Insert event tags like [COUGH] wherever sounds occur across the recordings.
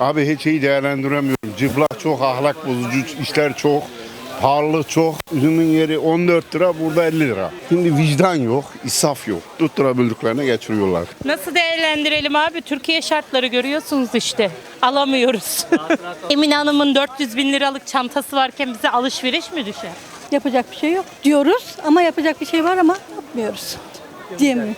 Abi hiç iyi değerlendiremiyorum. Cıplak çok, ahlak bozucu işler çok. Pahalılık çok. Üzümün yeri 14 lira, burada 50 lira. Şimdi vicdan yok, israf yok. Tutturabildiklerine geçiriyorlar. Nasıl değerlendirelim abi? Türkiye şartları görüyorsunuz işte. Alamıyoruz. [LAUGHS] Emine Hanım'ın 400 bin liralık çantası varken bize alışveriş mi düşer? Yapacak bir şey yok diyoruz ama yapacak bir şey var ama yapmıyoruz. Diyemiyorum.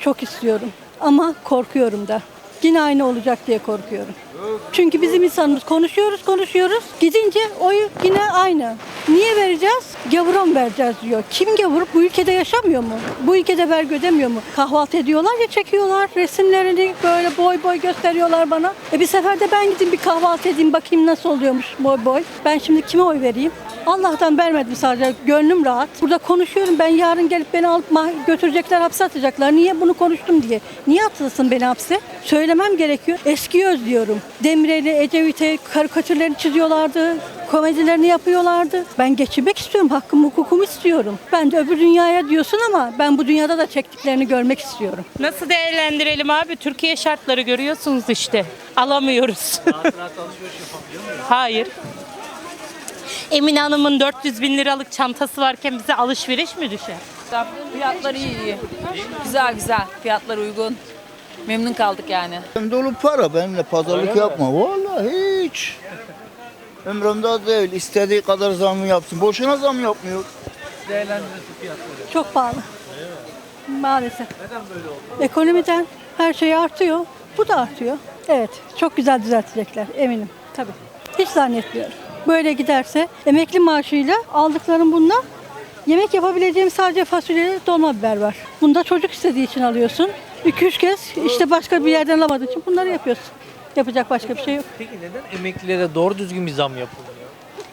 Çok istiyorum ama korkuyorum da. Yine aynı olacak diye korkuyorum. Çünkü bizim insanımız konuşuyoruz konuşuyoruz. Gidince oyu yine aynı. Niye vereceğiz? Gavura vereceğiz diyor. Kim gavur? Bu ülkede yaşamıyor mu? Bu ülkede vergi ödemiyor mu? Kahvaltı ediyorlar ya çekiyorlar. Resimlerini böyle boy boy gösteriyorlar bana. E bir sefer de ben gideyim bir kahvaltı edeyim bakayım nasıl oluyormuş boy boy. Ben şimdi kime oy vereyim? Allah'tan vermedim sadece. Gönlüm rahat. Burada konuşuyorum. Ben yarın gelip beni alıp götürecekler, hapse atacaklar. Niye bunu konuştum diye. Niye atılsın beni hapse? Söylemem gerekiyor. Eski özlüyorum. Demirel'i, Ecevit'i karikatürlerini çiziyorlardı. Komedilerini yapıyorlardı. Ben geçinmek istiyorum. Hakkımı, hukukumu istiyorum. Ben de öbür dünyaya diyorsun ama ben bu dünyada da çektiklerini görmek istiyorum. Nasıl değerlendirelim abi? Türkiye şartları görüyorsunuz işte. Alamıyoruz. Hayır. Emine Hanım'ın 400 bin liralık çantası varken bize alışveriş mi düşer? Fiyatları iyi iyi. Güzel güzel. Fiyatlar uygun. Memnun kaldık yani. Ben dolu para benimle pazarlık yapma. Vallahi hiç. Ömrümde değil. istediği kadar zam yapsın. Boşuna zam yapmıyor. Çok pahalı. Maalesef. Neden böyle oldu? Ekonomiden her şey artıyor. Bu da artıyor. Evet. Çok güzel düzeltecekler eminim. Tabii. Hiç zannetmiyorum. Böyle giderse emekli maaşıyla aldıklarım bunlar yemek yapabileceğim sadece fasulye dolma biber var. Bunda çocuk istediği için alıyorsun. 2-3 kez işte başka bir yerden alamadığın için bunları yapıyorsun. Yapacak başka bir şey yok. Peki neden emeklilere doğru düzgün bir zam yapılmıyor?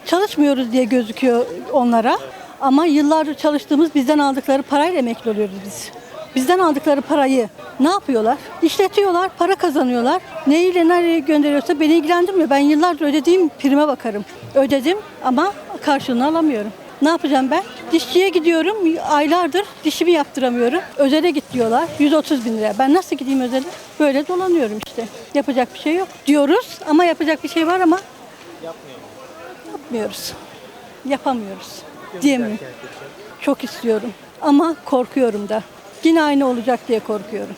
çalışmıyoruz diye gözüküyor onlara. Ama yıllardır çalıştığımız bizden aldıkları parayla emekli oluyoruz biz. Bizden aldıkları parayı ne yapıyorlar? İşletiyorlar, para kazanıyorlar. Neyle nereye gönderiyorsa beni ilgilendirmiyor. Ben yıllardır ödediğim prime bakarım. Ödedim ama karşılığını alamıyorum. Ne yapacağım ben? Dişçiye gidiyorum. Aylardır dişimi yaptıramıyorum. Özele git diyorlar. 130 bin lira. Ben nasıl gideyim özele? Böyle dolanıyorum işte. Yapacak bir şey yok. Diyoruz ama yapacak bir şey var ama yapmıyoruz. Yapamıyoruz. Diyemiyorum. Çok istiyorum ama korkuyorum da. Yine aynı olacak diye korkuyorum.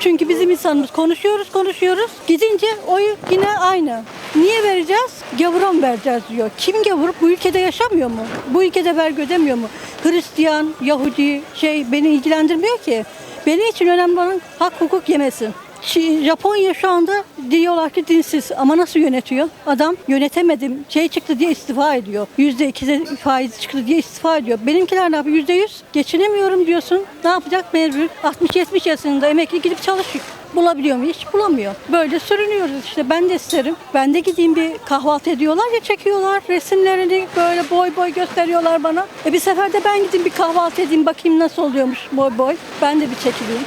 Çünkü bizim insanımız konuşuyoruz konuşuyoruz. Gidince oyu yine aynı. Niye vereceğiz? Gavura vereceğiz diyor. Kim gavur? Bu ülkede yaşamıyor mu? Bu ülkede vergi ödemiyor mu? Hristiyan, Yahudi şey beni ilgilendirmiyor ki. Benim için önemli olan hak hukuk yemesin. Japonya şu anda diyorlar ki dinsiz ama nasıl yönetiyor? Adam yönetemedim şey çıktı diye istifa ediyor. Yüzde ikize faiz çıktı diye istifa ediyor. Benimkiler ne yapıyor? Yüzde yüz geçinemiyorum diyorsun. Ne yapacak mecbur? 60-70 yaşında emekli gidip çalışıyor. Bulabiliyor mu? Hiç bulamıyor. Böyle sürünüyoruz işte. Ben de isterim. Ben de gideyim bir kahvaltı ediyorlar ya çekiyorlar. Resimlerini böyle boy boy gösteriyorlar bana. E bir sefer de ben gideyim bir kahvaltı edeyim bakayım nasıl oluyormuş boy boy. Ben de bir çekileyim.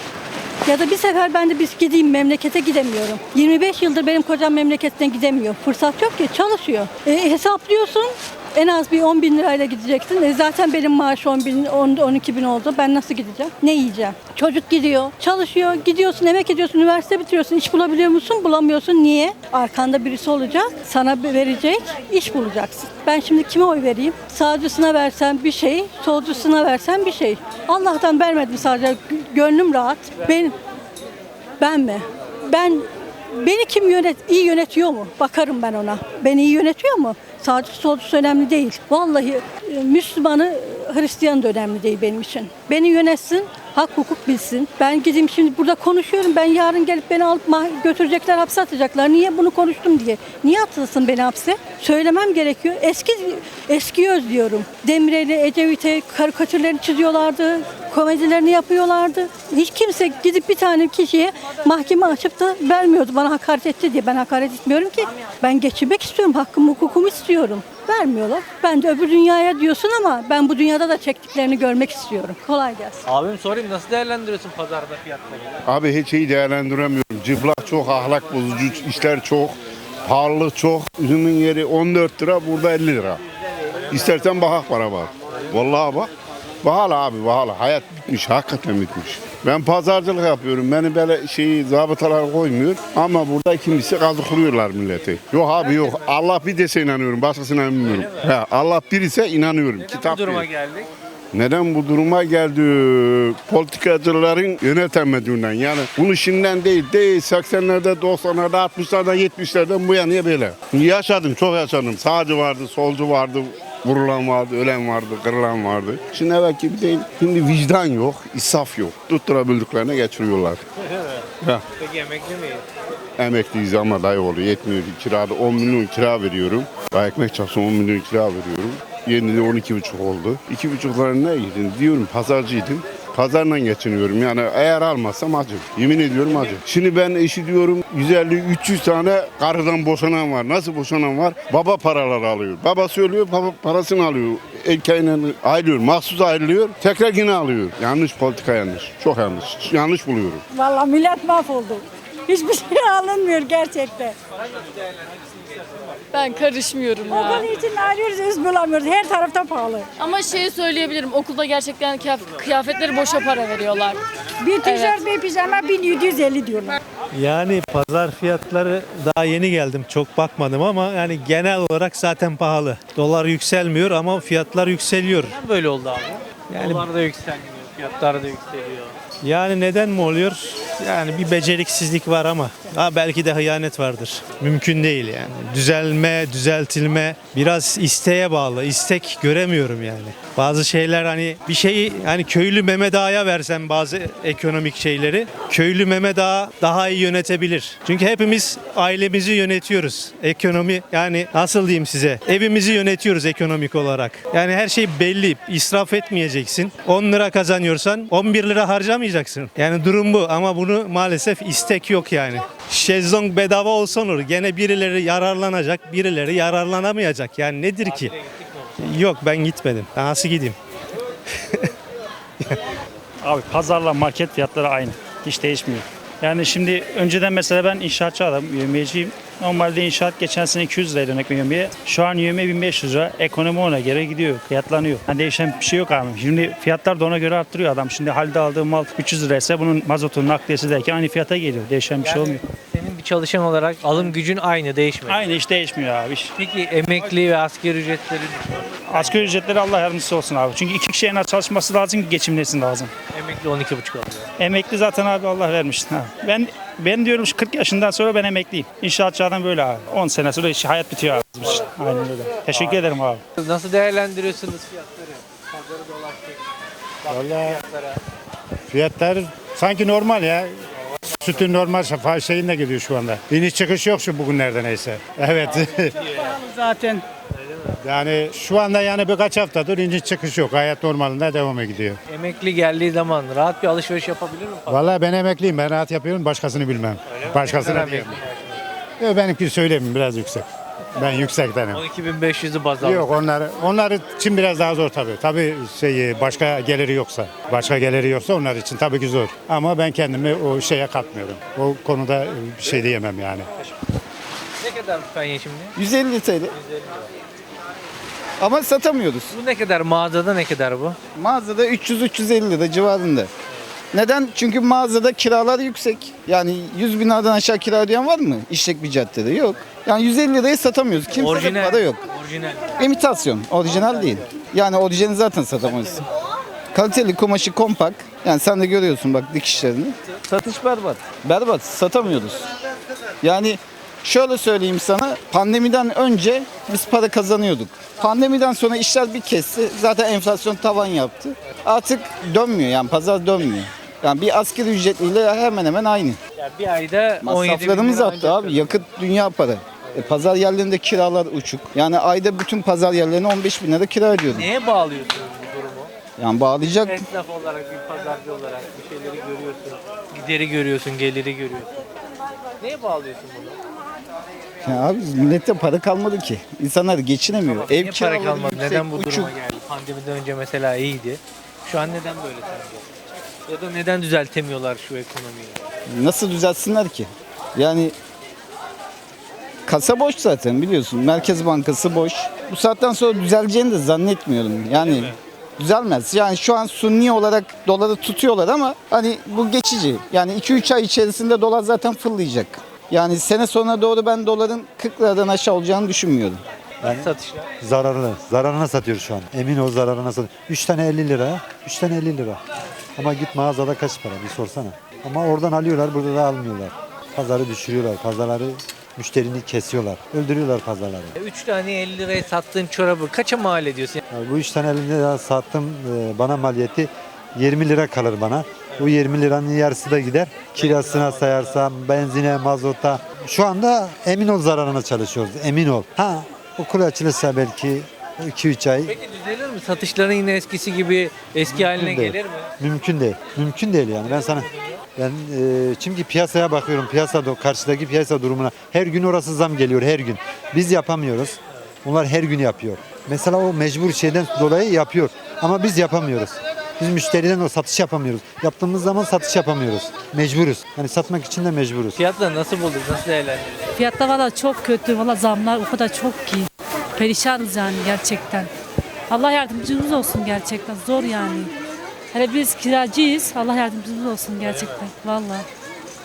Ya da bir sefer ben de biz gideyim memlekete gidemiyorum. 25 yıldır benim kocam memleketine gidemiyor. Fırsat yok ki çalışıyor. E, hesaplıyorsun en az bir 10 bin lirayla gideceksin. E, zaten benim maaş 10 bin, 10, 12 bin oldu. Ben nasıl gideceğim? Ne yiyeceğim? Çocuk gidiyor, çalışıyor, gidiyorsun, emek ediyorsun, üniversite bitiriyorsun. İş bulabiliyor musun? Bulamıyorsun. Niye? Arkanda birisi olacak, sana verecek, iş bulacaksın. Ben şimdi kime oy vereyim? Sağcısına versem bir şey, solcusuna versem bir şey. Allah'tan vermedim sadece. Gönlüm rahat. Ben, ben mi? Ben Beni kim yönet iyi yönetiyor mu? Bakarım ben ona. Beni iyi yönetiyor mu? Sağcı solcusu önemli değil. Vallahi e, Müslümanı Hristiyan da önemli değil benim için. Beni yönetsin, hak hukuk bilsin. Ben gideyim şimdi burada konuşuyorum. Ben yarın gelip beni alıp götürecekler, hapse atacaklar. Niye bunu konuştum diye. Niye atılsın beni hapse? Söylemem gerekiyor. Eski eski özlüyorum. Demirel'i, Ecevit'i karikatürlerini çiziyorlardı. Komedilerini yapıyorlardı. Hiç kimse gidip bir tane kişiye mahkeme açıp da vermiyordu bana hakaret etti diye. Ben hakaret etmiyorum ki. Ben geçinmek istiyorum. Hakkımı, hukukumu istiyorum. Vermiyorlar. Ben de öbür dünyaya diyorsun ama ben bu dünyada da çektiklerini görmek istiyorum. Kolay gelsin. Abim sorayım nasıl değerlendiriyorsun pazarda fiyatları? Abi hiç iyi değerlendiremiyorum. Cıplak çok, ahlak bozucu işler çok. Pahalılık çok. Üzümün yeri 14 lira, burada 50 lira. İstersen bakak para var. Vallahi bak. Pahalı abi pahalı. Hayat bitmiş, hakikaten bitmiş. Ben pazarcılık yapıyorum. Beni böyle şeyi zabıtalar koymuyor. Ama burada kimisi kazıklıyorlar milleti. Yok abi yok. Allah bir dese inanıyorum. Başkasına inanmıyorum. He, Allah bir ise inanıyorum. Neden Kitap bu duruma değil. geldik? Neden bu duruma geldi? Politikacıların yönetemediğinden. Yani bunu şimdiden değil, değil 80'lerde, 90'larda, 60'larda, 70'lerden bu yana böyle. Yaşadım, çok yaşadım. Sağcı vardı, solcu vardı, vurulan vardı, ölen vardı, kırılan vardı. Şimdi evet gibi değil. Şimdi vicdan yok, israf yok. Tutturabildiklerine geçiriyorlar. Ya, Peki emekli miyiz? emekliyiz ama dayı oluyor. Yetmiyor. Kirada 10 milyon kira veriyorum. Daha ekmek çarpsın 10 milyon kira veriyorum. Yeni de 12,5 oldu. 2,5 lira ne yedin diyorum pazarcıydım. Pazarla geçiniyorum yani eğer almazsam acı. Yemin ediyorum acı. Şimdi ben eşi diyorum 150-300 tane karıdan boşanan var. Nasıl boşanan var? Baba paraları alıyor. Baba söylüyor baba parasını alıyor. Erkeğine ayrılıyor. Mahsus ayrılıyor. Tekrar yine alıyor. Yanlış politika yanlış. Çok yanlış. Yanlış buluyorum. Vallahi millet mahvoldu. Hiçbir şey [LAUGHS] alınmıyor gerçekten. Ben karışmıyorum ya. Okul için arıyoruz, iz bulamıyoruz. Her tarafta pahalı. Ama şeyi söyleyebilirim. Okulda gerçekten kıyaf- kıyafetleri boşa para veriyorlar. Bir tişört, bir pijama 1750 diyorlar. Yani pazar fiyatları daha yeni geldim. Çok bakmadım ama yani genel olarak zaten pahalı. Dolar yükselmiyor ama fiyatlar yükseliyor. Neden böyle oldu abi? Yani- Dolar da yükselmiyor, fiyatlar da yükseliyor. Yani neden mi oluyor? Yani bir beceriksizlik var ama ha belki de hıyanet vardır. Mümkün değil yani. Düzelme, düzeltilme biraz isteğe bağlı. İstek göremiyorum yani. Bazı şeyler hani bir şeyi hani köylü Mehmet Ağa'ya versen bazı ekonomik şeyleri köylü Mehmet Ağa daha iyi yönetebilir. Çünkü hepimiz ailemizi yönetiyoruz. Ekonomi yani nasıl diyeyim size? Evimizi yönetiyoruz ekonomik olarak. Yani her şey belli. İsraf etmeyeceksin. 10 lira kazanıyorsan 11 lira harcamayacaksın. Yani durum bu ama bunu maalesef istek yok yani. Şezlong bedava olsa olur. Gene birileri yararlanacak, birileri yararlanamayacak. Yani nedir ki? Yok ben gitmedim. Ben nasıl gideyim? [LAUGHS] Abi pazarla market fiyatları aynı. Hiç değişmiyor. Yani şimdi önceden mesela ben inşaatçı adam, yövmeyeciyim. Normalde inşaat geçen sene 200 liraydı örnek yövmeye. Şu an yövme 1500 lira. Ekonomi ona göre gidiyor, fiyatlanıyor. Yani değişen bir şey yok abi. Şimdi fiyatlar da ona göre arttırıyor adam. Şimdi halde aldığı mal 300 liraysa bunun mazotun nakliyesi derken aynı fiyata geliyor. Değişen bir şey olmuyor. Bir çalışan olarak alım gücün aynı, değişmedi. Aynı hiç değişmiyor abi. Peki emekli ve asgari ücretleri Asgari ücretleri Allah yardımcısı olsun abi. Çünkü iki kişi en az çalışması lazım ki geçimlesin lazım. emekli 12,5 alıyor. Emekli zaten abi Allah vermiş. Ha. Ben ben diyorum şu 40 yaşından sonra ben emekliyim. İnşaatçı adam böyle abi. 10 sene sonra iş, hayat bitiyor abi. bizim için. Aynen öyle. Teşekkür ederim abi. Nasıl değerlendiriyorsunuz fiyatları? Pazarı dolaştık. Vallahi fiyatlar sanki normal ya. Sütün normal şafa şeyinde gidiyor şu anda. İniş çıkış yok şu bugünlerde neyse. Evet. [LAUGHS] Zaten. yani şu anda yani birkaç haftadır iniş çıkış yok. Hayat normalinde devam gidiyor. Emekli geldiği zaman rahat bir alışveriş yapabilir mi? Vallahi ben emekliyim. Ben rahat yapıyorum. Başkasını bilmem. Emekli? Yok, Benimki söyleyeyim biraz yüksek. Ben yüksektenim. 12.500'ü baz alın. Yok onlar onlar için biraz daha zor tabii. Tabii şey başka geliri yoksa. Başka geliri yoksa onlar için tabii ki zor. Ama ben kendimi o şeye katmıyorum. O konuda bir şey diyemem yani. Ne kadar penye şimdi? 150 TL. Ama satamıyoruz. Bu ne kadar mağazada ne kadar bu? Mağazada 300-350 lira civarında. Neden? Çünkü mağazada kiralar yüksek. Yani 100 bin liradan aşağı kira ödeyen var mı? İşlek bir caddede yok. Yani 150 liraya satamıyoruz. Kimsede Orijinal. para yok. Orijinal. İmitasyon. Orijinal değil. Yani orijinali zaten satamayız. Kaliteli kumaşı kompakt. Yani sen de görüyorsun bak dikişlerini. Satış berbat. Berbat. Satamıyoruz. Yani şöyle söyleyeyim sana. Pandemiden önce biz para kazanıyorduk. Pandemiden sonra işler bir kesti. Zaten enflasyon tavan yaptı. Artık dönmüyor yani pazar dönmüyor. Yani bir asgari ücretliyle hemen hemen aynı. Yani bir ayda 17 bin Masraflarımız lira arttı ancak abi. Yakıt dünya para. E, pazar yerlerinde kiralar uçuk. Yani ayda bütün pazar yerlerine 15 bin lira kira ödüyorum. Neye bağlıyorsunuz bu durumu? Yani bağlayacak. Esnaf olarak, bir pazarcı olarak bir şeyleri görüyorsun. Gideri görüyorsun, geliri görüyorsun. Neye bağlıyorsun bunu? Ya abi millette para kalmadı ki. İnsanlar geçinemiyor. Ev Niye para kiraları kalmadı? yüksek, Neden bu uçuk. duruma geldi? Pandemiden önce mesela iyiydi. Şu an neden böyle sence? Ya da neden düzeltemiyorlar şu ekonomiyi? Nasıl düzeltsinler ki? Yani kasa boş zaten biliyorsun. Merkez Bankası boş. Bu saatten sonra düzeleceğini de zannetmiyorum. Yani Düzelmez. Yani şu an sunni olarak doları tutuyorlar ama hani bu geçici. Yani 2-3 ay içerisinde dolar zaten fırlayacak. Yani sene sonuna doğru ben doların 40 liradan aşağı olacağını düşünmüyorum. Satışlar. Zararlı. Zararına satıyoruz şu an. Emin ol zararına satıyor. 3 tane 50 lira. 3 tane 50 lira. Ama git mağazada kaç para bir sorsana. Ama oradan alıyorlar burada da almıyorlar. Pazarı düşürüyorlar. Pazarları müşterini kesiyorlar. Öldürüyorlar pazarları. 3 tane 50 liraya sattığın çorabı kaça mal ediyorsun? Yani bu 3 tane 50 lira sattım e, bana maliyeti 20 lira kalır bana. Bu 20 liranın yarısı da gider. Kirasına sayarsam, benzine, mazota. Şu anda emin ol zararına çalışıyoruz. Emin ol. Ha okul açılırsa belki 2-3 ay Peki düzelir mi? Satışların yine eskisi gibi eski haline Mümkün değil. gelir mi? Mümkün değil. Mümkün değil yani. Ben sana ben e, çünkü piyasaya bakıyorum. Piyasada karşıdaki piyasa durumuna her gün orası zam geliyor her gün. Biz yapamıyoruz. Onlar her gün yapıyor. Mesela o mecbur şeyden dolayı yapıyor. Ama biz yapamıyoruz. Biz müşteriden o satış yapamıyoruz. Yaptığımız zaman satış yapamıyoruz. Mecburuz. Yani satmak için de mecburuz. Fiyatları nasıl bulduk? Nasıl değerlendiriyorsun? Fiyatlar valla çok kötü. Valla zamlar o kadar çok ki. Perişanız yani gerçekten. Allah yardımcımız olsun gerçekten. Zor yani. Hele biz kiracıyız. Allah yardımcımız olsun gerçekten. Valla.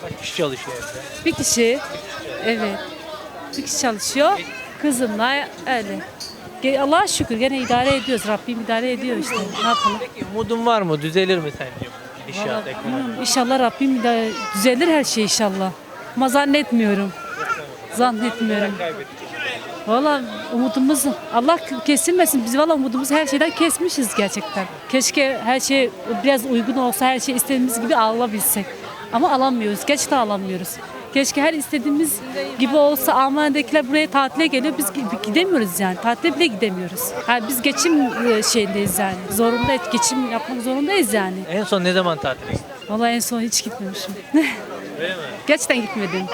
Kaç kişi çalışıyor evde? Bir kişi. Evet. Bir kişi çalışıyor. Kızımla öyle. Ge- Allah'a şükür gene idare ediyoruz. Rabbim idare ediyor işte. Ne yapalım? Peki umudun var mı? Düzelir mi sence bu gidişat Vallahi ekonomi? bilmiyorum. İnşallah Rabbim idare- düzelir her şey inşallah. Ama zannetmiyorum. Zannetmiyorum. Valla umudumuz Allah kesilmesin. Biz valla umudumuzu her şeyden kesmişiz gerçekten. Keşke her şey biraz uygun olsa her şey istediğimiz gibi alabilsek. Ama alamıyoruz. Gerçekten alamıyoruz. Keşke her istediğimiz gibi olsa Almanya'dakiler buraya tatile geliyor. Biz gi- gidemiyoruz yani. Tatile bile gidemiyoruz. Yani biz geçim e, şeyindeyiz yani. Zorundayız. Geçim yapmak zorundayız yani. En son ne zaman tatile? Vallahi en son hiç gitmemişim. [LAUGHS] Öyle mi? Gerçekten gitmedim.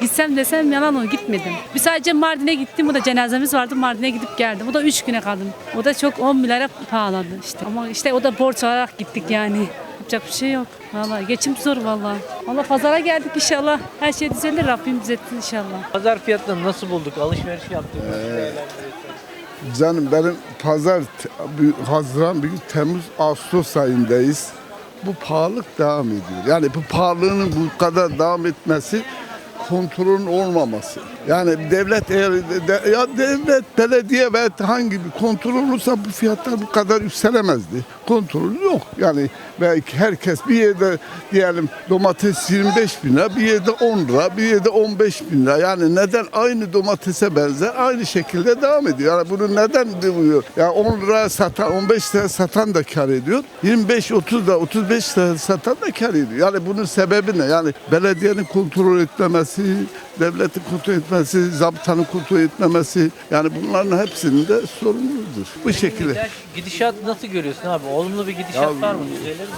Gitsem desem yalan olur gitmedim. Bir sadece Mardin'e gittim. O da cenazemiz vardı. Mardin'e gidip geldim. O da 3 güne kaldım. O da çok 10 milyara pahalandı işte. Ama işte o da borç alarak gittik yani. Yapacak bir şey yok. Vallahi geçim zor vallahi. Valla pazara geldik inşallah. Her şey düzelir. Rabbim düzeltir inşallah. Pazar fiyatlarını nasıl bulduk? Alışveriş yaptık. Değerlendiriyorsun? Canım benim pazar Haziran, bir Temmuz, Ağustos ayındayız. Bu pahalılık devam ediyor. Yani bu pahalılığının bu kadar devam etmesi kontrolün olmaması. Yani devlet eğer de- ya devlet, belediye ve hangi bir kontrol olursa bu fiyatlar bu kadar yükselemezdi. Kontrol yok. Yani belki herkes bir yerde diyelim domates 25 bin lira, bir yerde 10 lira, bir yerde 15 bin lira. Yani neden aynı domatese benzer aynı şekilde devam ediyor. Yani bunu neden diyor? Ya 10 lira satan, 15 lira satan da kar ediyor. 25, 30 da 35 lira satan da kar ediyor. Yani bunun sebebi ne? Yani belediyenin kontrol etmemesi, devletin kontrol etmesi, zabıtanın kontrol etmemesi. Yani bunların hepsinin de sorumludur. Bu şekilde. Gidişat nasıl görüyorsun abi? Olumlu bir gidişat Ya- var mı? Düzelir mi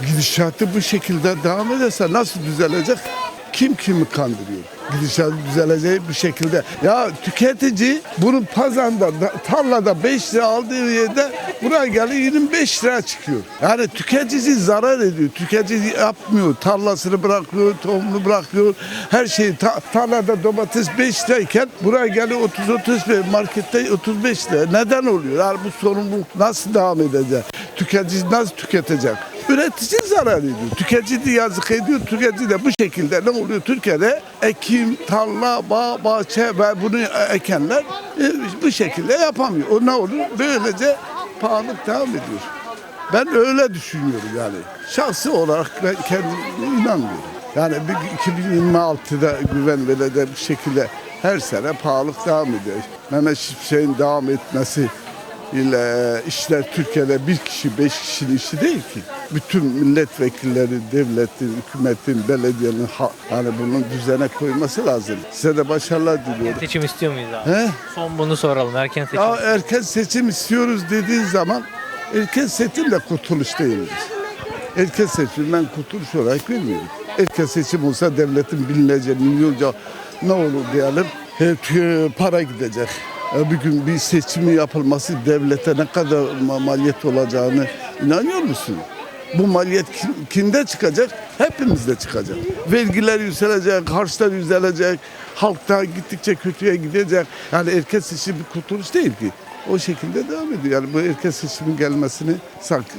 yani? Gidişatı bu şekilde devam ederse nasıl düzelecek? Kim kimi kandırıyor? Gidişat düzeleceği bu şekilde. Ya tüketici bunun pazarda, da- tarlada 5 lira aldığı yerde buraya geliyor 25 lira çıkıyor. Yani tüketici zarar ediyor. Tüketici yapmıyor. Tarlasını bırakıyor, tohumunu bırakıyor. Her şey ta- tarlada domates 5 lirayken buraya geliyor 30-35 markette 35 lira. Neden oluyor? Yani bu sorumluluk nasıl devam edecek? Tüketici nasıl tüketecek? Üretici zarar ediyor. Tüketici de yazık ediyor. Tüketici de bu şekilde ne oluyor? Türkiye'de ekim, tarla, bağ, bahçe ve bunu ekenler e, bu şekilde yapamıyor. O ne olur? Böylece pahalılık devam ediyor. Ben öyle düşünüyorum yani. Şahsi olarak ben kendime inanmıyorum. Yani bir 2026'da güven verecek bir şekilde her sene pahalılık devam ediyor. Mehmet Şimşek'in devam etmesi ile işler Türkiye'de bir kişi, beş kişinin işi değil ki. Bütün milletvekilleri, devletin, hükümetin, belediyenin ha, hani bunun düzene koyması lazım. Size de başarılar diliyorum. Seçim istiyor muyuz abi? He? Son bunu soralım. Erken seçim. Ya erken seçim istiyoruz dediğin zaman erken seçim de kurtuluş değildir. Erken seçim ben kurtuluş olarak bilmiyorum. Erken seçim olsa devletin binlerce, milyonca ne olur diyelim tü- para gidecek bir gün bir seçimi yapılması devlete ne kadar maliyet olacağını inanıyor musun? Bu maliyet kimde çıkacak? Hepimizde çıkacak. Vergiler yükselecek, harçlar yükselecek, halkta gittikçe kötüye gidecek. Yani erken seçim bir kurtuluş değil ki. O şekilde devam ediyor. Yani bu erken seçimin gelmesini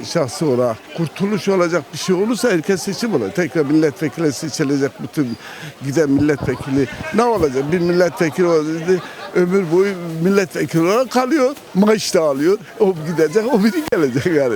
şahsı olarak kurtuluş olacak bir şey olursa erken seçim olur. Tekrar milletvekili seçilecek bütün giden milletvekili ne olacak? Bir milletvekili olacak ömür boyu milletvekili olarak kalıyor. Maaş da alıyor. O gidecek, o biri gelecek yani.